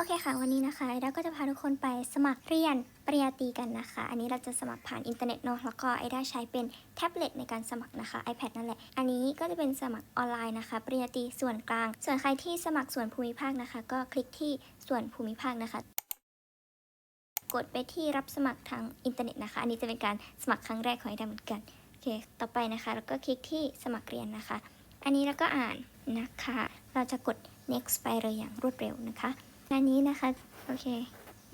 โอเคค่ะ วันนี้นะคะไอด้าก็จะพาทุกคนไปสมัครเรียนปริญญาตรีกันนะคะ อันนี้เราจะสมัครผ่านอินเทอร์เน็ตเนาะแล้วก็ไอด้าใช้เป็นแท็บเล็ตในการสมัครนะคะ iPad นั่นแหละ อันนี้ก็จะเป็นสมัครออนไลน์นะคะ ปริญญาตรีส่วนกลาง ส่วนใครที่สมัครส่วนภูมิภาคนะคะ ก็คลิกที่ส่วนภูมิภาคนะคะ กดไปที่รับสมัครทางอินเทอร์เน็ตนะคะ อันนี้จะเป็นการสมัครครั้งแรกของไอด้าเหมือนกันโอเค ต่อไปนะคะแล้วก็คลิกที่สมัครเรียนนะคะ อันนี้แล้วก็อ่านนะคะ เราจะกด next ไปเลยอย่างรวดเร็วนะคะ อันนี้นะคะ โอเค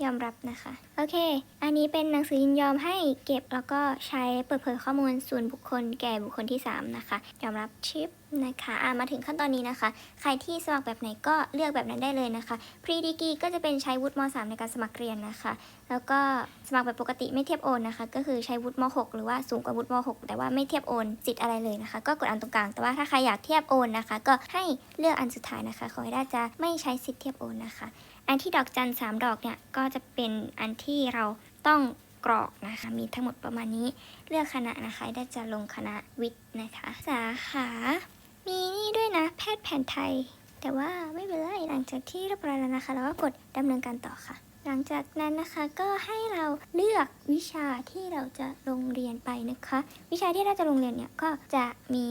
ยอมรับนะคะ โอเค อันนี้เป็นหนังสือยินยอมให้เก็บแล้วก็ใช้เปิดเผยข้อมูลส่วนบุคคลแก่บุคคลที่ 3 นะคะ ยอมรับชิปนะคะมาถึงขั้นตอนนี้นะคะ ใครที่สมัครแบบไหนก็เลือกแบบนั้นได้เลยนะคะ พรีดีกีก็จะเป็นใช้วุฒิม .3 ในการสมัครเรียนนะคะ แล้วก็สมัครแบบปกติไม่เทียบโอนนะคะ ก็คือใช้วุฒิม .6 หรือว่าสูงกว่าวุฒิม .6 แต่ว่าไม่เทียบโอนสิทธิ์อะไรเลยนะคะ ก็กดอันตรงกลาง แต่ว่าถ้าใครอยากเทียบโอนนะคะ ก็ให้เลือกอันสุดท้ายนะคะ ขอให้ได้จะไม่ใช้สิทธิ์เทียบโอนนะคะ อันที่ดอกจันสามดอกเนี่ยก็จะเป็นอันที่เราต้องกรอกนะคะมีทั้งหมดประมาณนี้ เลือกคณะนะคะได้จะลงคณะวิทย์นะคะ สาขา มีนี่ด้วยนะ แพทย์แผนไทย แต่ว่าไม่เป็นไรหลังจากที่เรียบร้อยแล้วนะคะ เราก็กดดำเนินการต่อค่ะ หลังจากนั้นนะคะก็ให้เราเลือกวิชาที่เราจะลงเรียนไปนะคะ วิชาที่เราจะลงเรียนเนี่ยก็จะมี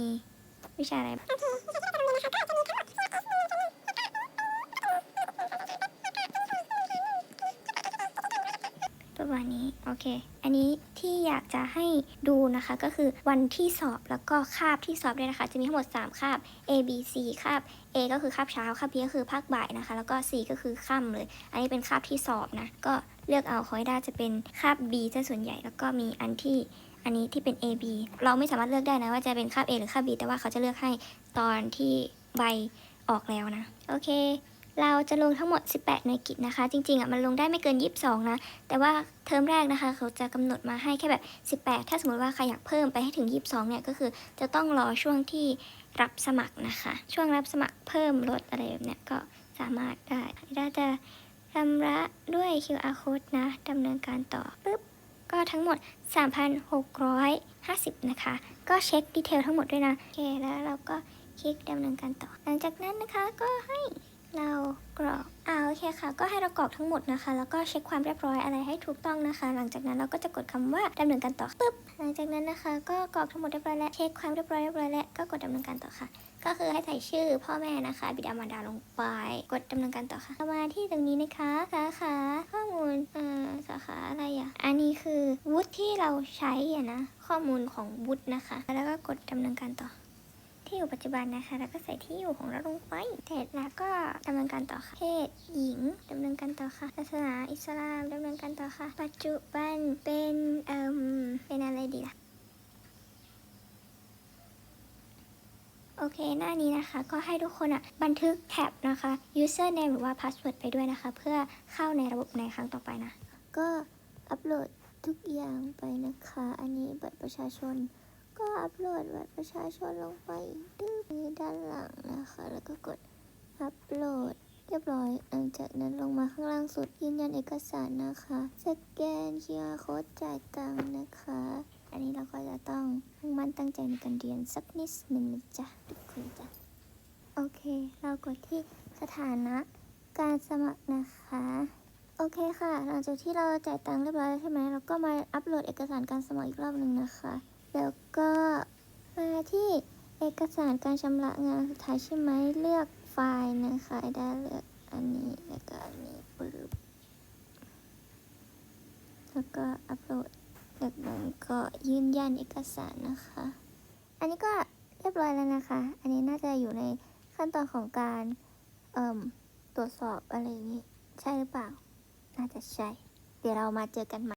วิชาอะไรบ้าง ประมาณนี้ โอเค อันนี้ที่อยากจะให้ดูนะคะก็คือวันที่สอบแล้วก็คาบที่สอบด้วยนะคะ จะมีทั้งหมด 3 คาบ A B C คาบ A ก็คือคาบเช้าคาบ B ก็คือภาคบ่ายนะคะ แล้วก็ C ก็คือค่ำเลย อันนี้เป็นคาบที่สอบนะ ก็เลือกเอาคอยได้จะเป็นคาบ B ซะส่วนใหญ่แล้วก็มีอันที่อันนี้ที่เป็น A B เราไม่สามารถเลือกได้นะว่าจะเป็นคาบ A หรือคาบ B แต่ว่าเขาจะเลือกให้ตอนที่ใบออกแล้วนะ โอเค เราจะลงทั้งหมด 18 หน่วยกิจนะคะ จริงๆอะมันลงได้ไม่เกิน 22 นะ แต่ว่าเทอมแรกนะคะ เขาจะกำหนดมาให้แค่แบบ 18 ถ้าสมมติว่าใครอยากเพิ่มไปให้ถึง 22 เนี่ยก็คือจะต้องรอช่วงที่รับสมัครนะคะ ช่วงรับสมัครเพิ่มลดอะไรแบบเนี้ยก็สามารถได้เราจะชำระด้วย QR code นะดำเนินการต่อปุ๊บก็ทั้งหมด 3,650 นะคะ ก็เช็คดีเทลทั้งหมดด้วยนะ โอเค แล้วเราก็คลิกดำเนินการต่อ หลังจากนั้นนะคะก็ให้ เรากรอกอ่าโอเคค่ะ ก็ให้เรากรอกทั้งหมดนะคะ แล้วก็เช็คความเรียบร้อยอะไรให้ถูกต้องนะคะ หลังจากนั้นเราก็จะกดคำว่าดำเนินการต่อปึ๊บ หลังจากนั้นนะคะ ก็กรอกทั้งหมดเรียบร้อยแล้วเช็คความเรียบร้อยเรียบร้อยแล้วก็กดดำเนินการต่อค่ะ ก็คือให้ใส่ชื่อพ่อแม่นะคะ บิดามารดาลงไป กดดำเนินการต่อค่ะมาที่ตรงนี้นะคะสาขาข้อมูลเอ่อสาขาอะไรอะอันนี้คือวุฒิที่เราใช้อะนะข้อมูลของวุฒินะคะ แล้วก็กดดำเนินการต่อ ที่อยู่ปัจจุบันนะคะ แล้วก็ใส่ที่อยู่ของเราลงไปเสร็จแล้วก็ดำเนินการต่อค่ะเพศหญิงดำเนินการต่อค่ะศาสนาอิสลามดำเนินการต่อค่ะ ปัจจุบันเป็นเอ่มเป็นอะไรดีล่ะโอเค หน้านี้นะคะ ก็ให้ทุกคนอะ บันทึกแท็บนะคะ username หรือว่า password ไปด้วยนะคะ เพื่อเข้าในระบบในครั้งต่อไปนะ ก็อัปโหลดทุกอย่างไปนะคะ อันนี้บัตรประชาชน ก็อัปโหลดบัตรประชาชนลงไปดื้อนี้ด้านหลังนะคะ แล้วก็กดอัปโหลดเรียบร้อย หลังจากนั้นลงมาข้างล่างสุดยืนยันเอกสารนะคะ สแกน QR code จ่ายตังค์นะคะ อันนี้เราก็จะต้องมุ่งมั่นตั้งใจในการเรียนสักนิดหนึ่งนะจ๊ะทุกคนจ้ะโอเค เรากดที่สถานะการสมัครนะคะ โอเคค่ะ หลังจากที่เราจ่ายตังค์เรียบร้อยใช่ไหมเราก็มาอัปโหลดเอกสารการสมัครอีกรอบหนึ่งนะคะ แล้วก็มาที่เอกสารการชำระงานสุดท้ายใช่ไหมเลือกไฟล์นะคะได้เลือกอันนี้แล้วก็อันนี้ปึ๊บแล้วก็อัปโหลดจากนั้นก็ยืนยันเอกสารนะคะ อันนี้ก็เรียบร้อยแล้วนะคะ อันนี้น่าจะอยู่ในขั้นตอนของการเอ่มตรวจสอบอะไรอย่างนี้ ใช่หรือเปล่า น่าจะใช่ เดี๋ยวเรามาเจอกันใหม่